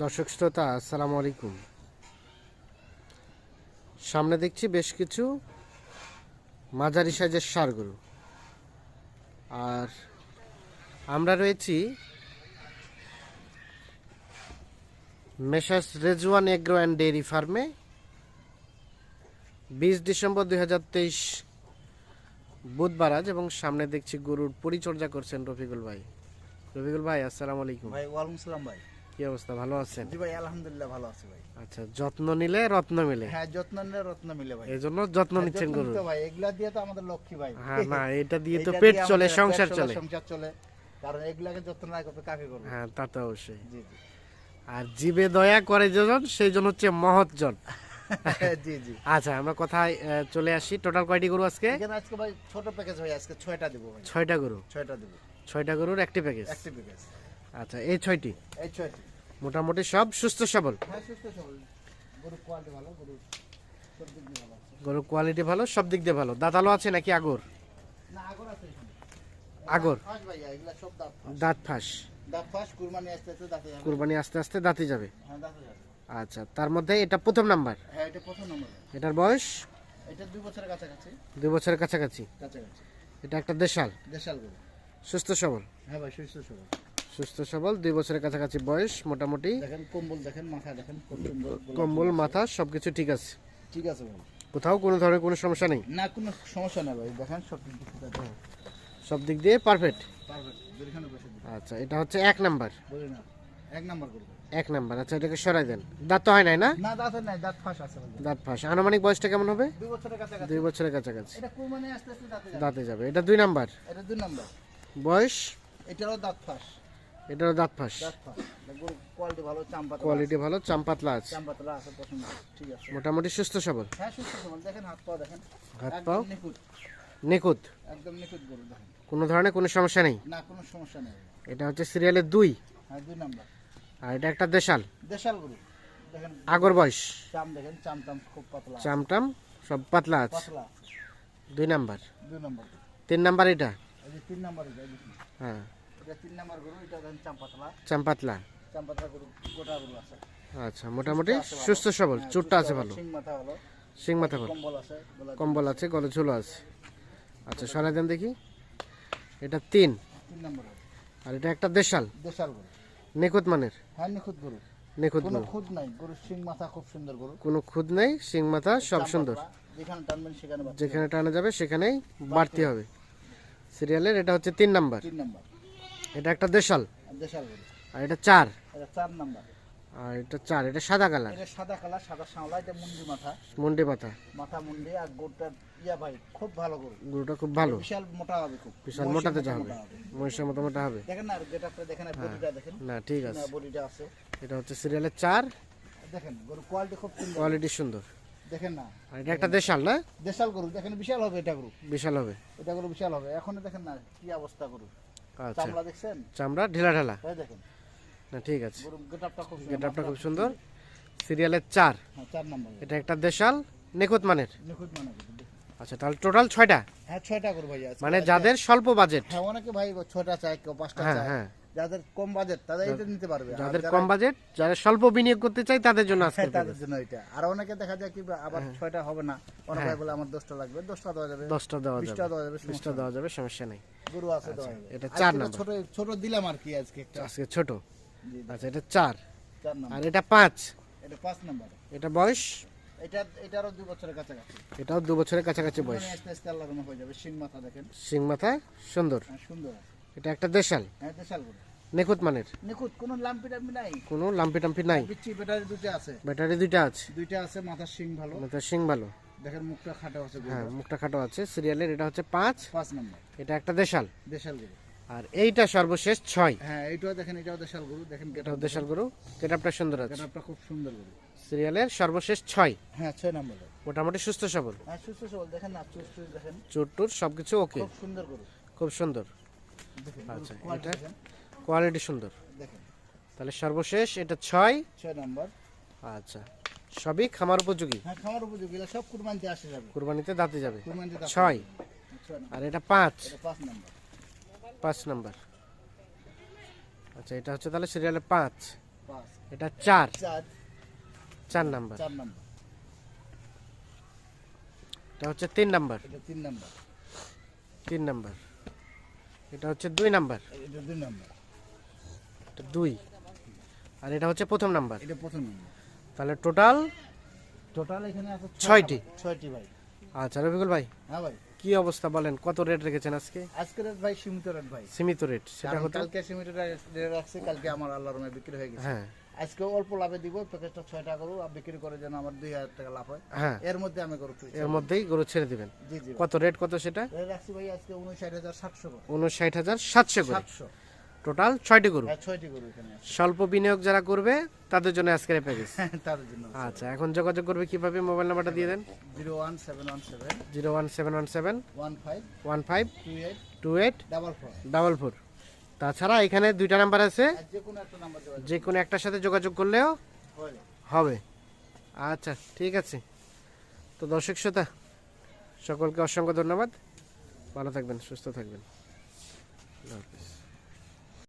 দর্শক শ্রোতা, আসসালামু আলাইকুম। সামনে দেখছি বেশ কিছু মাঝারি সাইজের সার গরু আর আমরা রয়েছি messrs Rezwan agro and dairy ফার্মে। বিশ ডিসেম্বর দুই হাজার তেইশ বুধবার আজ এবং সামনে দেখছি গরুর পরিচর্যা করছেন রফিকুল ভাই। রফিকুল ভাই, আসসালামু আলাইকুম। ভাই, ওয়ালাইকুম ভাই। কি অবস্থা? ভালো আছেন? জি ভাই আলহামদুলিল্লাহ ভালো আছি ভাই। আচ্ছা যত্ন নিলে রত্ন মিলে। হ্যাঁ যত্ন নিলে রত্ন মিলে ভাই। এই যত্ন হ্যাঁ, নিচ্ছেন গরু নিতে ভাই এগুলা দিয়ে তো আমাদের লক্ষ্মী ভাই। হ্যাঁ না এটা দিয়ে তো পেট চলে সংসার চলে সংসার চলে। কারণ এগুলাকে যত্ন না করতে কাকে করবে? হ্যাঁ তা তো অবশ্যই। জি জি। আর জীবে দয়া করে যেজন সেই জন্য হচ্ছে মহৎজন জি জি। আচ্ছা আমরা কোথায় চলে আসি। টোটাল কয়টি গরু আজকে? এখানে আজকে ভাই ছোট প্যাকেজ ভাই আজকে ছয়টা দেবো ভাই। ছয়টা গরু? ছয়টা দেবো। ছয়টা গরুর একটি প্যাকেজ একটি প্যাকেজ আচ্ছা এই ছয়টি? এই ছয়টি। মোটামুটি সব সুস্থ সবল? হ্যাঁ সুস্থ সবল। গরু কোয়ালিটি ভালো গরু সব দিক দিয়ে ভালো আছে। গরুর কোয়ালিটি ভালো সব দিক দিয়ে ভালো। দাঁতালো আছে নাকি আগর? না আগর আছে দাঁত ফাঁস। কুরবানি আসতে আসতে দাঁতে যাবে। হ্যাঁ দাঁতে যাবে। আচ্ছা তার মধ্যে এটা প্রথম নাম্বার? হ্যাঁ এটার বয়স? দুই বছরের কাছাকাছি। এটা একটা দেশাল? দেশাল সুস্থ সবল? হ্যাঁ ভাই সুস্থ সবল। সুস্থ সবল দুই বছরের কাছাকাছি বয়স মোটামুটি। দেখেন কম্বল দেখেন মাথা দেখেন। কম্বল মাথা সবকিছু ঠিক আছে। ঠিক আছে ভাই। কোথাও কোনো ধরনের কোনো সমস্যা নেই? না কোনো সমস্যা নেই ভাই। দেখেন সব সব দিক দিয়ে পারফেক্ট আচ্ছা এটা হচ্ছে এক নাম্বার। এক নাম্বার এক নাম্বার আচ্ছা এটাকে সরাই দেন। দাঁত তো হয় নাই না? না দাঁত নাই দাঁত ফাঁস আছে দাঁত ফাঁস। আনুমানিক বয়সটা কেমন হবে? দুই বছরের কাছাকাছি। দুই বছরের কাছাকাছি। এটা কুরবানি আসতে আসতে দাঁতে যাবে। দাঁতে যাবে। এটা দুই নাম্বার। এটা দুই নাম্বার। বয়স? এটারও দাঁত ফাঁস। এটারও দাঁত ফাঁস। কোয়ালিটি ভালো চাম্পা কোয়ালিটি ভালো চাম্পাতলা আছে। চাম্পাতলা আছে পছন্দ। ঠিক আছে। মোটামুটি সুস্থ সবল। হ্যাঁ সুস্থ সবল। দেখেন হাত পা দেখেন। হাত পাও? নিখুঁত। নিখুঁত? একদম নিখুঁত গরু দেখেন। কোনো ধরনের কোনো সমস্যা নেই? না কোনো সমস্যা নেই। এটা হচ্ছে সিরিয়ালের দুই। হ্যাঁ দুই নাম্বার। আর এটা একটা দেশাল। দেশাল গরু। দেখেন আগর বয়স। চাম দেখেন চামটাম খুব পাতলা চামটাম সব পাতলা আছে। পাতলা দুই নাম্বার। দুই নম্বর। তিন নাম্বার এটা? তিন নম্বর এটা হ্যাঁ। এটা তিন নম্বর গরু এটা দেখেন চাম পাতলা চাম্পাতলা গরু গোটা গরু আছে। আচ্ছা মোটামুটি সুস্থ সবল হ্যাঁ, চুটটা আছে ভালো। শিং মাথা ভালো। সিং মাথা ভালো। কম্বল আছে কম্বল আছে। গলে ঝুলো আছে। আচ্ছা সরাই দেন দেখি। এটা তিন। তিন নম্বর আর এটা একটা দেশাল? দেশাল গরু। নিখুঁত মানের? হ্যাঁ নিখুঁত গরু। নিখুঁত কোনো খুদ নাই। গরুর শিং মাথা খুব সুন্দর গরু। কোনো খুদ নেই সিং মাথা সব সুন্দর। যেখানে টানবেন সেখানে যেখানে টানা যাবে সেখানেই বাড়তি হবে। সিরিয়ালের এটা হচ্ছে তিন নাম্বার। তিন নম্বর। এটা একটা দেশাল। আর দেশাল গরু আর এটা চার। এটা চার নম্বর। আর এটা চার এটা সাদা কালার। এটা সাদা কালার সাদা সামলা এটা মুন্ডি মাথা। মুন্ডি পাতা মাথা মুন্ডি আর গরুটা ইয়া ভাই খুব ভালো গরু। গরুটা খুব ভালো। বিশাল মোটা হবে খুব। বিশাল মোটাতে যা হবে। মহিষের মতো মোটা হবে। দেখেন না গেট আপটা দেখেন আর বডিটা দেখেন। না ঠিক আছে। না বডিটা আছে। এটা হচ্ছে সিরিয়ালের চার। দেখেন গরু কোয়ালিটি খুব সুন্দর। কোয়ালিটি সুন্দর। দেখেন না। আর এটা একটা দেশাল না? দেশাল গরু দেখেন বিশাল হবে এটা গরু। বিশাল হবে। এটা গরু বিশাল হবে। এখন দেখেন না কি অবস্থা গরু। চামড়া দেখছেন? চামড়া ঢিলা ঢালা। দেখেন। না ঠিক আছে। খুব সুন্দর। সিরিয়ালের চার। হ্যাঁ এটা একটা দেশাল নিখুঁত মানের। মানে আচ্ছা তাহলে টোটাল ছয়টা? হ্যাঁ ছয়টা মানে যাদের স্বল্প বাজেট। হ্যাঁ অনেকে ভাই ছয়টা চায় কেউ পাঁচটা হ্যাঁ চায়। হ্যাঁ। যাদের কম বাজেট তাদের এটা নিতে পারবে। যাদের কম বাজেট যারা স্বল্প বিনিয়োগ করতে চায় তাদের জন্য আজকে হ্যাঁ, তাদের জন্য এটা। আর অনেকে দেখা যায় কি আবার হ্যাঁ। ছয়টা হবে না। অনেক ভাই বলে আমার দশটা লাগবে। দশটা দেওয়া যাবে। দশটা দেওয়া বিশটা যাবে দেওয়া যাবে বিশটা দেওয়া যাবে সমস্যা নেই। নেই। গরু আছে দেওয়া যাবে। এটা চার নাম্বার। ছোট ছোট দিলাম আর কি আজকে একটা। আজকে ছোট। আচ্ছা এটা চার। চার নাম্বার। আর এটা পাঁচ। এটা পাঁচ নাম্বার। এটা বয়স? এটা এটারও দুই বছরের কাছাকাছি। এটাও দু বছরের কাছাকাছি বয়স। আস্তে আস্তে আল্লাহ হয়ে যাবে। শিং মাথা দেখেন। সিং মাথা সুন্দর। হ্যাঁ, সুন্দর এটা একটা দেশাল। হ্যাঁ দেশাল গরু নিখুঁত মানের? নিখুঁত কোনো লাম্পি টাম্পি নাই। কোনো লাম্পি টাম্পি নাই? বিচ্ছি ব্যাটারি দুটো আছে। ব্যাটারি দুইটা আছে? দুইটা আছে মাথার শিং ভালো। মাথা সিং ভালো। দেখেন মুখটা খাটো আছে হ্যাঁ মুখটা খাটো আছে। সিরিয়ালের এটা হচ্ছে পাঁচ। পাঁচ নাম্বার। এটা একটা দেশাল। দেশাল গরু। আর এইটা সর্বশেষ ছয়। হ্যাঁ এইটাও দেখেন এটাও দেশাল গরু। দেখেন এটাও দেশাল গরু। কেটাপটা সুন্দর আছে। গেটআপটা খুব সুন্দর গরু। সিরিয়ালের সর্বশেষ ছয়। হ্যাঁ ছয় নাম্বার মোটামুটি সুস্থ সবল। হ্যাঁ সুস্থ সবল। দেখেন না চুস দেখেন। চুট টুট সবকিছু ওকে। খুব সুন্দর গরু। খুব সুন্দর। আচ্ছা, এটা- কোয়ালিটি সুন্দর। তাহলে সর্বশেষ এটা ছয়। ছয় নাম্বার। আচ্ছা সবই খামার উপযোগী? হ্যাঁ খামার উপযোগী সব কুরবানিতে আসে যাবে। কুরবানিতে দাঁতে যাবে? ছয়। আর এটা পাঁচ। পাঁচ নাম্বার। পাঁচ নাম্বার। আচ্ছা এটা হচ্ছে তাহলে সিরিয়ালের পাঁচ। এটা চার। চার। চার নাম্বার। এটা হচ্ছে তিন নাম্বার। তিন নাম্বার। তিন নাম্বার। এটা হচ্ছে দুই নাম্বার। এটা দুই নাম্বার। এটা দুই। আর এটা হচ্ছে প্রথম নাম্বার। এটা প্রথম নাম্বার। তাহলে টোটাল টোটাল এখানে আছে ছয়টি। ছয়টি। ভাই। আচ্ছা রবিকুল ভাই হ্যাঁ ভাই। কি অবস্থা বলেন? কত রেট রেখেছেন আজকে? আজকে রেট ভাই সীমিত রেট ভাই। সীমিত রেট সেটা কালকে সীমিত রেট রাখছে কালকে আমার আল্লাহর রহমতে বিক্রি হয়ে গেছে। হ্যাঁ। আজকে অল্প লাভে দিব প্যাকেজটা ছয় টাকা করব আর বিক্রি করে যেন আমার দুই হাজার টাকা লাভ হয়। হ্যাঁ। এর মধ্যে আমি করব এর মধ্যেই গরু ছেড়ে দিবেন? জি জি। কত রেট কত সেটা? রেট রাখছি ভাই আজকে উনষাট হাজার সাতশো উনষাট হাজার সাতশো করে। সাতশো। টোটাল ছয়টি গরু? হ্যাঁ ছয়টি গরু এখানে স্বল্প বিনিয়োগ যারা করবে তাদের জন্য আজকের প্যাকেজ তার জন্য। আচ্ছা এখন যোগাযোগ করবে কীভাবে? মোবাইল নাম্বারটা দিয়ে দেন। Zero one seven one seven zero one seven one seven one five one five two eight two eight double four. Double four. তাছাড়া এখানে দুইটা নাম্বার আছে। যে কোনো একটার সাথে যোগাযোগ করলেও হবে। আচ্ছা ঠিক আছে। তো দর্শক শ্রোতা সকলকে অসংখ্য ধন্যবাদ। ভালো থাকবেন সুস্থ থাকবেন।